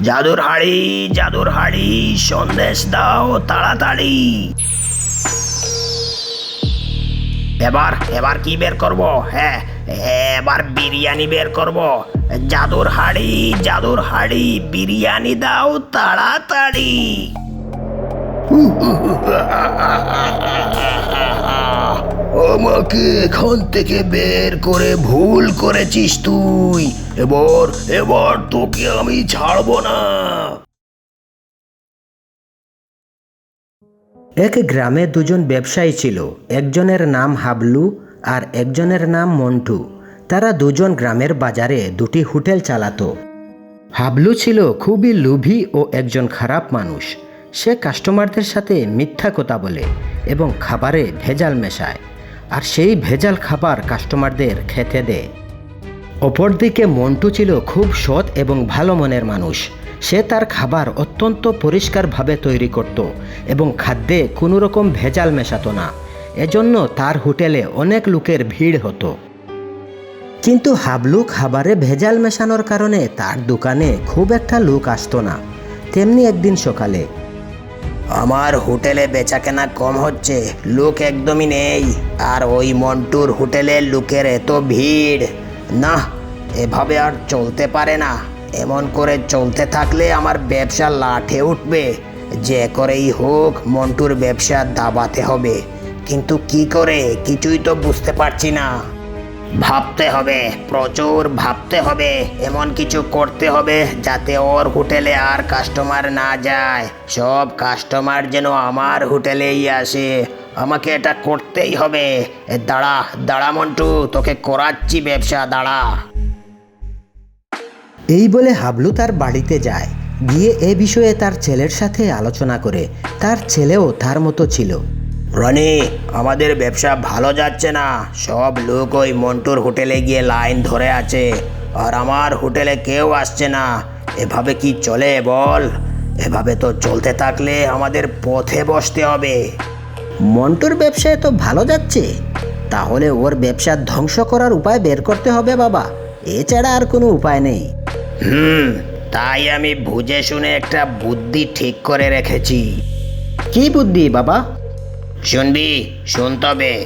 জাদুর হাড়ি জাদুর হাড়ি, সন্দেশ দাও তাড়াতাড়ি। এবার এবার কি বের করব? হ্যাঁ এবার বিরিয়ানি বের করব। জাদুর হাড়ি জাদুর হাড়ি, বিরিয়ানি দাও তাড়াতাড়ি। আমাকে এখান থেকে বের করে ভুল করেছিস তুই। এবার এবার তোকে আমি ছাড়বো না। এক গ্রামে দুজন ব্যবসায়ী ছিল। একজনের নাম হাবলু আর একজনের নাম মন্টু। তারা দুজন গ্রামের বাজারে দুটি হোটেল চালাতো। হাবলু ছিল খুবই লোভী ও একজন খারাপ মানুষ। সে কাস্টমারদের সাথে মিথ্যা কথা বলে এবং খাবারে ভেজাল মেশায়। আর সেই ভেজাল খাবার কাস্টমারদের খেতে দেয়। অপরদিকে মন্টু ছিল খুব সৎ এবং ভালো মনের মানুষ। সে তার খাবার অত্যন্ত পরিষ্কারভাবে তৈরি করত এবং খাদ্যে কোনো রকম ভেজাল মেশাতো না। এজন্য তার হোটেলে অনেক লোকের ভিড় হতো। কিন্তু হাবলু খাবারে ভেজাল মেশানোর কারণে তার দোকানে খুব একটা লোক আসতো না। তেমনি একদিন সকালে, আমার হোটেলে বেচাকেনা কম হচ্ছে, লোক একদমই নেই, আর ওই মন্টুর হোটেলে লোকের এত ভিড়। না, এভাবে আর চলতে পারে না। এমন করে চলতে থাকলে আমার ব্যবসা লাঠে উঠবে। যে করেই হোক, মন্টুর ব্যবসা দাবাতে হবে। কিন্তু কি করে, কিছুই তো বুঝতে পারছি না। ভাবতে হবে, প্রচুর ভাবতে হবে, এমন কিছু করতে হবে যাতে ওর হোটেলে আর কাস্টমার না যায়। সব কাস্টমার যেন আমার হোটেলেই আসে। আমাকে এটা করতেই হবে। দাঁড়া দাঁড়া মন্টু তোকে করাচ্ছি ব্যবসা দাঁড়া। এই বলে হাবলু তার বাড়িতে যায়। গিয়ে এ বিষয়ে তার ছেলের সাথে আলোচনা করে। তার ছেলেও তার মতো ছিল। রনি আমাদের ব্যবসা ভালো যাচ্ছে না। সব লোক ওই মন্টুর হোটেলে গিয়ে লাইন ধরে আছে। আর আমার হোটেলে কেউ আসছে না। এভাবে কি চলে বল? এভাবে তো চলতে থাকলে আমাদের পথে বসতে হবে। মন্টুর ব্যবসায় তো ভালো যাচ্ছে। তাহলে ওর ব্যবসা ধ্বংস করার উপায় বের করতে হবে বাবা। এছাড়া আর কোনো উপায় নেই। হুম তাই আমি বুঝে শুনে একটা বুদ্ধি ঠিক করে রেখেছি। কি বুদ্ধি বাবা? শুনবি শুন তবে।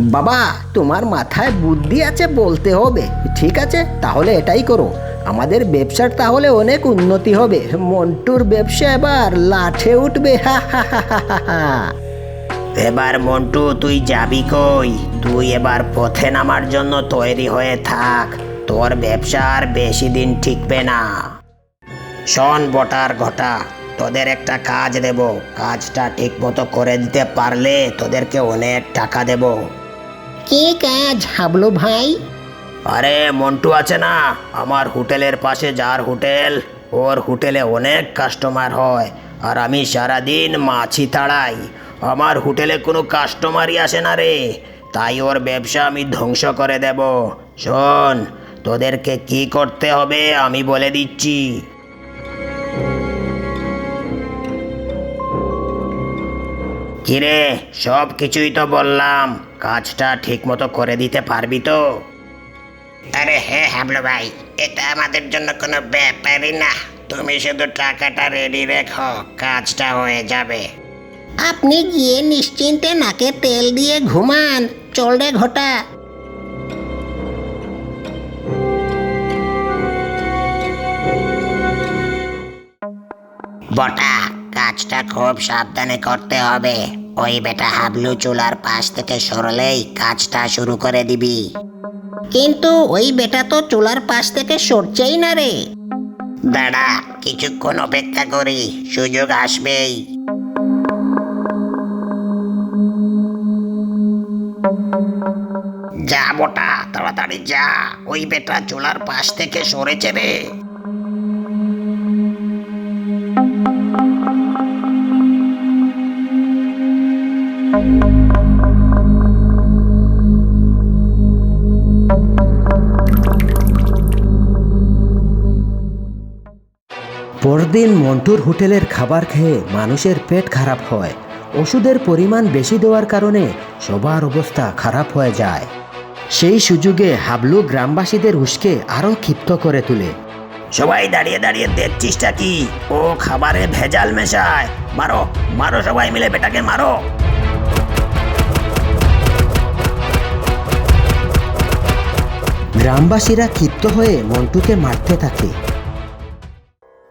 বাবা তোমার মাথায় বুদ্ধি আছে বলতে হবে। ঠিক আছে তাহলে এটাই করো। আমাদের ব্যবসার তাহলে অনেক উন্নতি হবে। মন্টুর ব্যবসা এবার লাঠে উঠবে হা হা হা হা হা হা। এবার মন্টু তুই যাবি কই? তুই এবার পথে নামার জন্য তৈরি হয়ে থাক। তোর ব্যবসা আর বেশি দিন ঠিকবে না। শোন বটার ঘটা তোদের একটা কাজ দেব। কাজটা ঠিক মতো করে দিতে পারলে তোদেরকে অনেক টাকা দেব। কি কাজ হাবলু ভাই? আরে, মন্টু আছে না। আমার হোটেলের পাশে যার হোটেল, ওর হোটেলে অনেক কাস্টমার হয়, আর আমি সারাদিন মাছি তাড়াই। আমার হোটেলে কোনো কাস্টমারই আসে না রে। তাই ওর ব্যবসা আমি ধ্বংস করে দেব। শোন, তোদেরকে কি করতে হবে আমি বলে দিচ্ছি। কিরে সব কিছুই তো বললাম, কাজটা ঠিক মতো করে দিতে পারবি তো? আরে হ্যাঁ হাবলু ভাই এটা আমাদের জন্য কোনো ব্যাপারই না। তুমি শুধু টাকাটা রেডি রেখো কাজটা হয়ে যাবে। আপনি গিয়ে নিশ্চিন্তে নাকে তেল দিয়ে ঘুমান। চল রে ঘটা। বটা কাজটা খুব সাবধানে করতে হবে। ওই বেটা হাবলু চুলার পাশ থেকে সরলেই কাজটা শুরু করে দিবি। কিন্তু ওই বেটা তো চুলার পাশ থেকে সরছেই না রে। দাঁড়া, কিছুক্ষণ অপেক্ষা করি, সুযোগ আসবেই। যা বটা, তাড়াতাড়ি যা, ওই বেটা চুলার পাশ থেকে সরেছে রে। পরদিন মন্টুর হোটেলের খাবার খেয়ে মানুষের পেট খারাপ হয়। ওষুধের পরিমাণ বেশি দেওয়ার কারণে সবার অবস্থা খারাপ হয়ে যায়। সেই সুযোগে হাবলু গ্রামবাসীদের উস্কে আরও ক্ষিপ্ত করে তোলে। সবাই দাঁড়িয়ে দাঁড়িয়ে দেখছিসটা কি? ও খাবারে ভেজাল মেশায়। মারো মারো সবাই মিলে বেটাকে মারো। গ্রামবাসীরা ক্ষিপ্ত হয়ে মন্টুকে মারতে থাকে।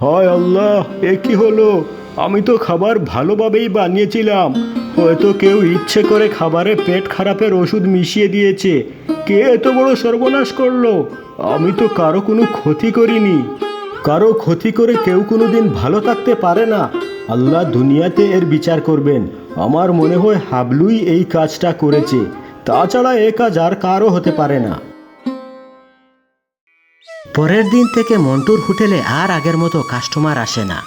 হায় আল্লাহ, এ কি হলো? আমি তো খাবার ভালোভাবেই বানিয়েছিলাম। হয়তো কেউ ইচ্ছে করে খাবারে পেট খারাপের ওষুধ মিশিয়ে দিয়েছে। কে এত বড় সর্বনাশ করল? আমি তো কারও কোনো ক্ষতি করিনি। কারও ক্ষতি করে কেউ কোনো দিন ভালো থাকতে পারে না। আল্লাহ দুনিয়াতে এর বিচার করবেন। আমার মনে হয় হাবলুই এই কাজটা করেছে। তাছাড়া এ কাজ আর কারও হতে পারে না। পরের দিন থেকে মন্টুর হোটেলে আর আগের মতো কাস্টমার আসে না।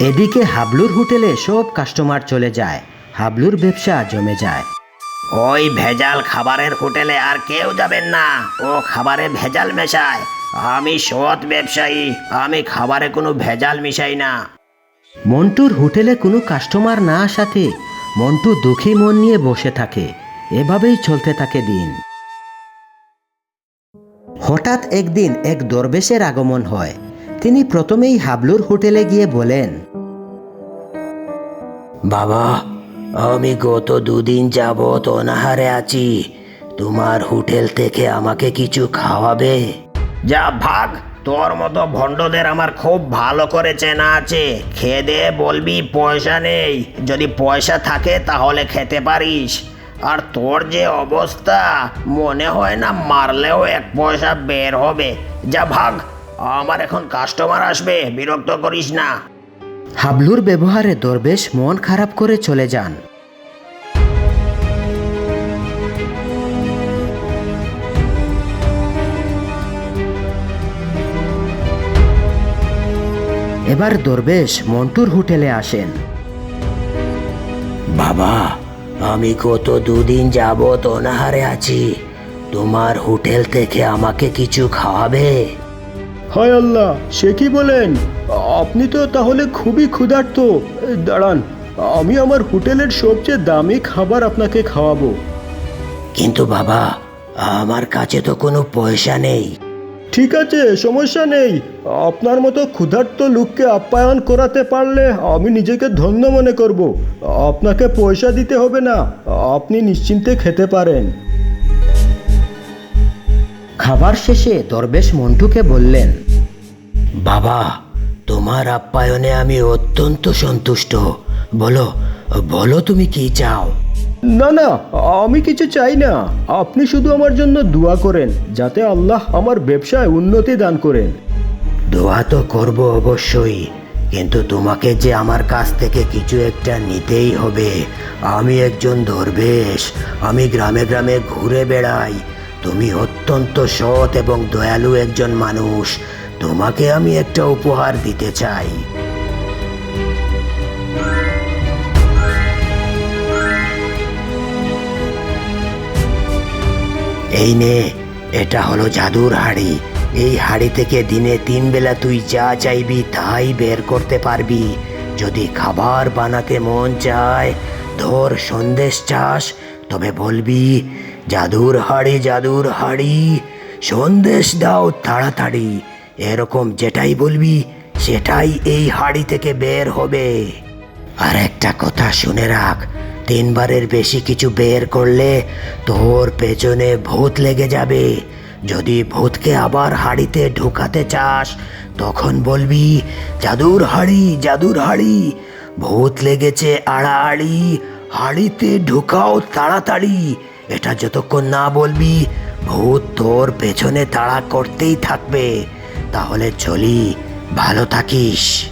এদিকে হাবলুর হোটেলে সব কাস্টমার চলে যায়, হাবলুর ব্যবসা জমে যায়। ওই ভেজাল খাবারের হোটেলে আর কেউ যাবেন না, ও খাবারে ভেজাল মেশায়। আমি সৎ ব্যবসায়ী, আমি খাবারে কোনো ভেজাল মিশাই না। মন্টুর হোটেলে কোনো কাস্টমার না আসাতে মন্টু দুঃখী মন নিয়ে বসে থাকে, এভাবেই চলতে থাকে দিন। হঠাৎ একদিন এক দরবেশের আগমন হয়। তিনি প্রথমেই হাবলুর হোটেলে গিয়ে বলেন বাবা আমি গত দুদিন যাবৎ অনাহারে আছি। তোমার হোটেল থেকে আমাকে কিছু খাওয়াবে? যা ভাগ তোর মতো ভণ্ডদের আমার খুব ভালো করে চেনা আছে। খেয়ে দে বলবি পয়সা নেই। যদি পয়সা থাকে তাহলে খেতে পারিস। আর তোর যে অবস্থা মনে হয় না মারলেও এক পয়সা বের হবে। যা ভাগ আমার এখন কাস্টমার আসবে বিরক্ত করিস না। হাবলুর ব্যবহারে দরবেশ মন খারাপ করে চলে যান। এবার দরবেশ মন্টুর হোটেলে আসেন। বাবা আমি গত দুদিন যাবৎ অনাহারে আছি। তোমার হোটেল থেকে আমাকে কিছু খাওয়াবে? হায় আল্লাহ সে কি বলেন? আপনি তো তাহলে খুবই ক্ষুধার্ত। দাঁড়ান আমি আমার হোটেলের সবচেয়ে দামি খাবার আপনাকে খাওয়াবো। কিন্তু বাবা আমার কাছে তো কোনো পয়সা নেই। ঠিক আছে, সমস্যা নেই। আপনার মতো ক্ষুধার্ত লোককে আপ্যায়ন করাতে পারলে আমি নিজেকে ধন্য মনে করব। আপনাকে পয়সা দিতে হবে না, আপনি নিশ্চিন্তে খেতে পারেন। খাবার শেষে দরবেশ মন্টুকে বললেন, বাবা, তোমার আপ্যায়নে আমি অত্যন্ত সন্তুষ্ট। বলো বলো তুমি কি চাও? না না, আমি কিছু চাই না। আপনি শুধু আমার জন্য দোয়া করেন, যাতে আল্লাহ আমার ব্যবসায় উন্নতি দান করেন। দোয়া তো করব অবশ্যই, কিন্তু তোমাকে যে আমার কাছ থেকে কিছু একটা নিতেই হবে। আমি একজন দরবেশ, আমি গ্রামে গ্রামে ঘুরে বেড়াই। তুমি অত্যন্ত সৎ এবং দয়ালু একজন মানুষ, তোমাকে আমি একটা উপহার দিতে চাই। এই নে, এটা হলো জাদুর হাড়ি। এই হাড়ি থেকে দিনে তিন বেলা তুই যা চাইবি তাই বের করতে পারবি। যদি খাবার বানাতে মন চায়, ধর সন্দেশ চাস, তবে বলবি, জাদুর হাড়ি জাদুর হাড়ি, সন্দেশ দাও তাড়াতাড়ি। এরকম যেটাই বলবি, সেটাই এই হাড়ি থেকে বের হবে। আর একটা কথা শুনে রাখ তিনবারের বেশি কিছু বের করলে তোর পেছনে ভূত লেগে যাবে। যদি ভূতকে আবার হাড়িতে ঢুকাতে চাস, তখন বলবি, জাদুর হাড়ি জাদুর হাড়ি, ভূত লেগেছে আড়াআড়ি, হাড়িতে ঢুকাও তাড়াতাড়ি। এটা যতক্ষণ না বলবি, ভূত তোর পেছনে তাড়া করতেই থাকবে। তাহলে চলি, ভালো থাকিস।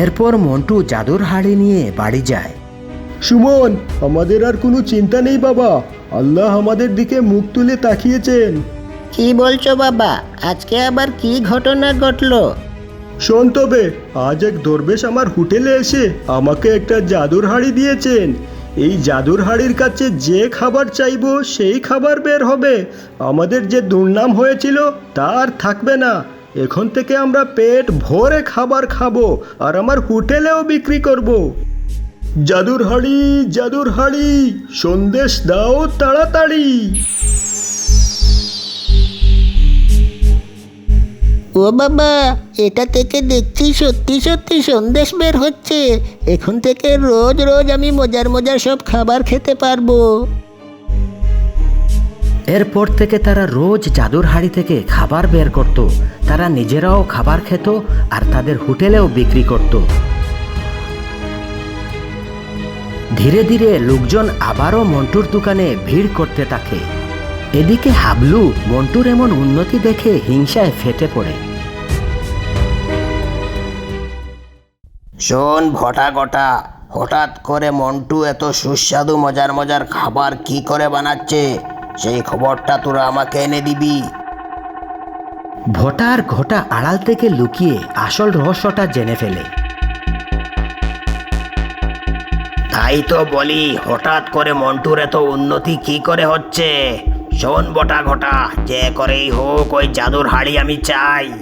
এরপর মন্টু জাদুর হাড়ি নিয়ে বাড়ি যায়। সুমন আমাদের আর কোনো চিন্তা নেই বাবা। আল্লাহ আমাদের দিকে মুখ তুলে তাকিয়েছেন। কি বলছো বাবা? আজকে আবার কি ঘটনা ঘটলো? শোন তবে আজ এক দরবেশ আমার হোটেলে এসে আমাকে একটা জাদুর হাড়ি দিয়েছেন। এই জাদুর হাড়ির কাছে যে খাবার চাইব সেই খাবার বের হবে। আমাদের যে দুর্নাম হয়েছিল তা আর থাকবে না। এখন থেকে আমরা পেট ভরে খাবার খাব আর আমার হোটেলেও বিক্রি করব। জাদুর হাড়ি জাদুর হাড়ি সন্দেশ দাও তাড়াতাড়ি। ও বাবা, এটা থেকে দেখছি সত্যি সত্যি সন্দেশ বের হচ্ছে। এখন থেকে রোজ রোজ আমি মজার মজার সব খাবার খেতে পারব। এরপর থেকে তারা রোজ জাদুর হাড়ি থেকে খাবার বের করত। তারা নিজেরাও খাবার খেত আর তাদের হোটেলেও বিক্রি করত। ধীরে ধীরে লোকজন আবারও মন্টুর দোকানে ভিড় করতে থাকে। এদিকে হাবলু মন্টুর এমন উন্নতি দেখে হিংসায় ফেটে পড়ে। শোন ভটা গটা, হঠাৎ করে মন্টু এত সুস্বাদু মজার মজার খাবার কি করে বানাচ্ছে? সেই খবরটা তোরা আমাকে এনে দিবি। ভোটার ঘটা আড়াল থেকে লুকিয়ে আসল রহস্যটা জেনে ফেলে। তাই তো বলি হঠাৎ করে মন্টুর এত উন্নতি কি করে হচ্ছে? শোন বটা ঘটা যে করেই হোক ওই জাদুর হাড়ি আমি চাই।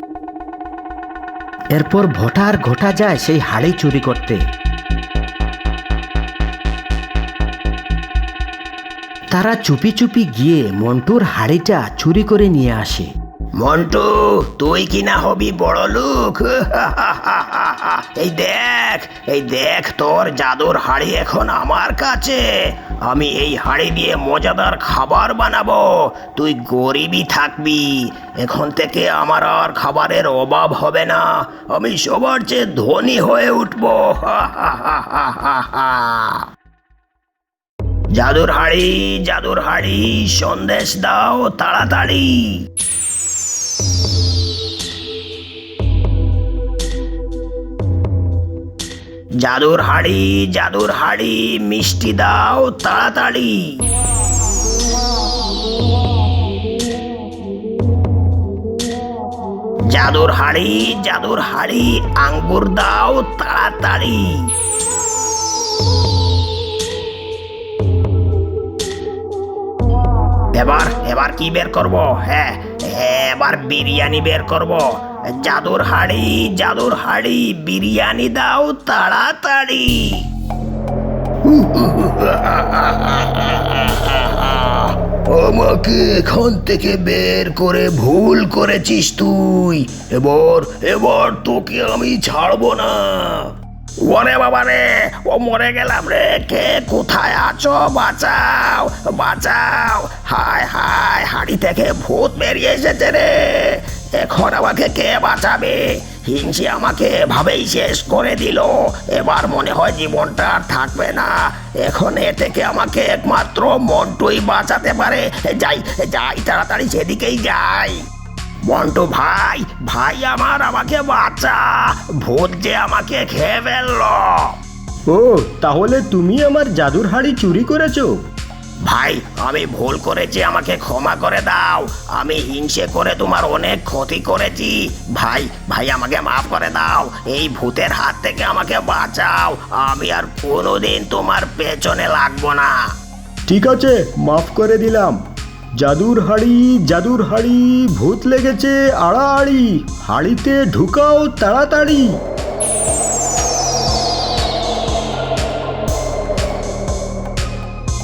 এরপর ভোটার ঘটা যায় সেই হাড়ি চুরি করতে। তারা চুপি চুপি গিয়ে মন্টুর হাড়িটা চুরি করে নিয়ে আসে। মন্টু, তুই কি না হবি বড় লোক? এই দেখ এই দেখ তোর জাদুর হাড়ি এখন আমার কাছে। আমি এই হাড়ি দিয়ে মজাদার খাবার বানাবো। তুই গরিবই থাকবি। এখন থেকে আমার আর খাবারের অভাব হবে না। আমি সবার চেয়ে ধনী হয়ে উঠবো। জাদুর হাড়ি জাদুর হাড়ি, সন্দেশ দাও তাড়াতাড়ি। জাদুর হাড়ি জাদুর হাড়ি, মিষ্টি দাও তাড়াতাড়ি। জাদুর হাড়ি জাদুর হাড়ি, আঙ্গুর দাও তাড়াতাড়ি। এবার এবার কি বের করব? হ্যাঁ এবার বিরিয়ানি বের করব। জাদুর হাড়ি জাদুর হাড়ি, বিরিয়ানি দাও তাড়াতাড়ি। আমাকে এখান থেকে বের করে ভুল করেছিস তুই। এবার এবার তোকে আমি ছাড়বো না। ওরে বাবা রে, ও মরে গেলাম রে। কে কোথায় আছো? বাঁচাও বাঁচাও। হায় হায়, হাড়ি থেকে ভূত বেরিয়ে এসেছে রে। এখন আমাকে কে বাঁচাবে? হিংসি আমাকে এভাবেই শেষ করে দিল। এবার মনে হয় জীবনটা আর থাকবে না। এখন এ থেকে আমাকে একমাত্র মন্টুই বাঁচাতে পারে। যাই যাই, তাড়াতাড়ি সেদিকেই যাই। মন্টু ভাই ভাই আমার আমাকে বাঁচা। ভূত যে আমাকে খেয়ে ফেলল। ও তাহলে তুমি আমার জাদুর হাড়ি চুরি করেছ? ভাই আমি ভুল করেছি আমাকে ক্ষমা করে দাও। আমি হিংসে করে তোমার অনেক ক্ষতি করেছি। ভাই ভাই আমাকে মাফ করে দাও। এই ভূতের হাত থেকে আমাকে বাঁচাও। আমি আর কোনোদিন তোমার পেছনে লাগবো না। ঠিক আছে মাফ করে দিলাম। জাদুর হাড়ি জাদুর হাড়ি ভূত লেগেছে আড়াআড়ি হাড়িতে ঢুকাও তাড়াতাড়ি।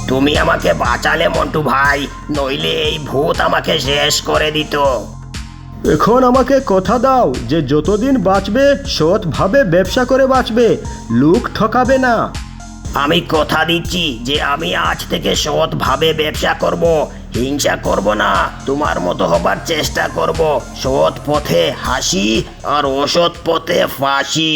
তুমি আমাকে বাঁচালে মন্টু ভাই নইলে এই ভূত আমাকে শেষ করে দিত। এখন আমাকে কথা দাও যে যতদিন বাঁচবে সৎভাবে ব্যবসা করে বাঁচবে লুক ঠকাবে না। আমি কথা দিচ্ছি যে আমি আজ থেকে সৎভাবে ব্যবসা করব হিংসা করব না, তোমার মতো হবার চেষ্টা করব। সৎ পথে হাসি আর অসৎ পথে ফাঁসি।